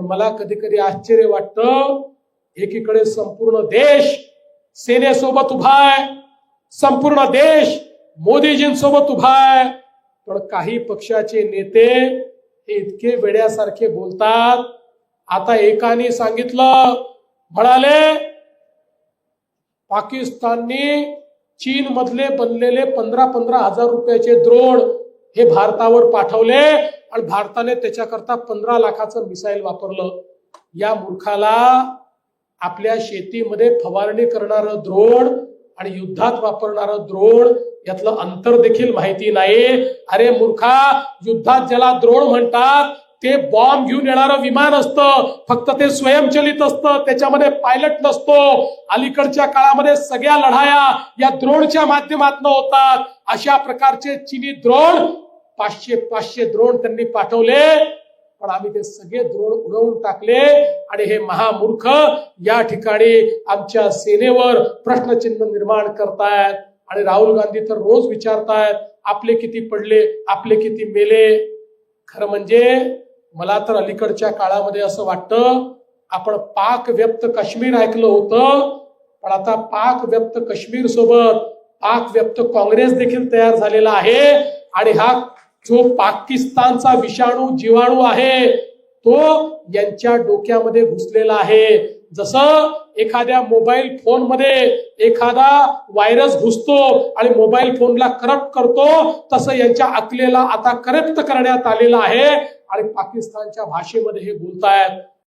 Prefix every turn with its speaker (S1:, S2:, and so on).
S1: पण मला कधी कधी आश्चर्य वाटत एकीकडे संपूर्ण देश सेनेसोबत उभा आहे संपूर्ण देश मोदीजींसोबत उभा आहे पण काही पक्षाचे नेते हे इतके वेड्यासारखे बोलतात. आता एकाने सांगितलं म्हणाले पाकिस्तानने चीन मधले बनलेले पंधरा पंधरा हजार रुपयाचे द्रोण हे भारतावर पाठवले आणि भारताने त्याच्याकरता पंधरा लाखाचं मिसाईल वापरलं. या मूर्खाला आपल्या शेतीमध्ये फवारणी करणारं द्रोण आणि युद्धात वापरणारं द्रोण यातलं अंतर देखील माहिती नाही. अरे मूर्खा युद्धात ज्याला द्रोण म्हणतात ते बॉम्ब घेऊन येणारं विमान असतं. फक्त ते स्वयंचलित असतं. त्याच्यामध्ये पायलट नसतो. अलीकडच्या काळामध्ये सगळ्या लढाया या द्रोणच्या माध्यमातून होतात. अशा प्रकारचे चिनी द्रोण पाचशे पाचशे द्रोण त्यांनी पाठवले. पण आम्ही ते सगळे द्रोण उडवून टाकले. आणि हे महामूर्ख या ठिकाणी आमच्या सेनेवर प्रश्नचिन्ह निर्माण करतायत. आणि राहुल गांधी तर रोज विचारतायत आपले किती पडले आपले किती मेले? खरं म्हणजे मला तर अलीकडच्या काळामध्ये असं वाटतं आपण पाक व्यक्त काश्मीर ऐकलं होतं पण आता पाक व्यक्त काश्मीर सोबत पाक व्यक्त काँग्रेस देखील तयार झालेला आहे. आणि हा जो पाकिस्तानचा विषाणू जीवाणू आहे तो यांच्या डोक्यामध्ये घुसलेला आहे. जसं एखाद्या मोबाईल फोनमध्ये एखादा व्हायरस घुसतो आणि मोबाईल फोनला करप्ट करतो तसं यांच्या अकलेला आता करप्ट करण्यात आलेलं आहे. आणि पाकिस्तानच्या भाषेमध्ये हे बोलतायत.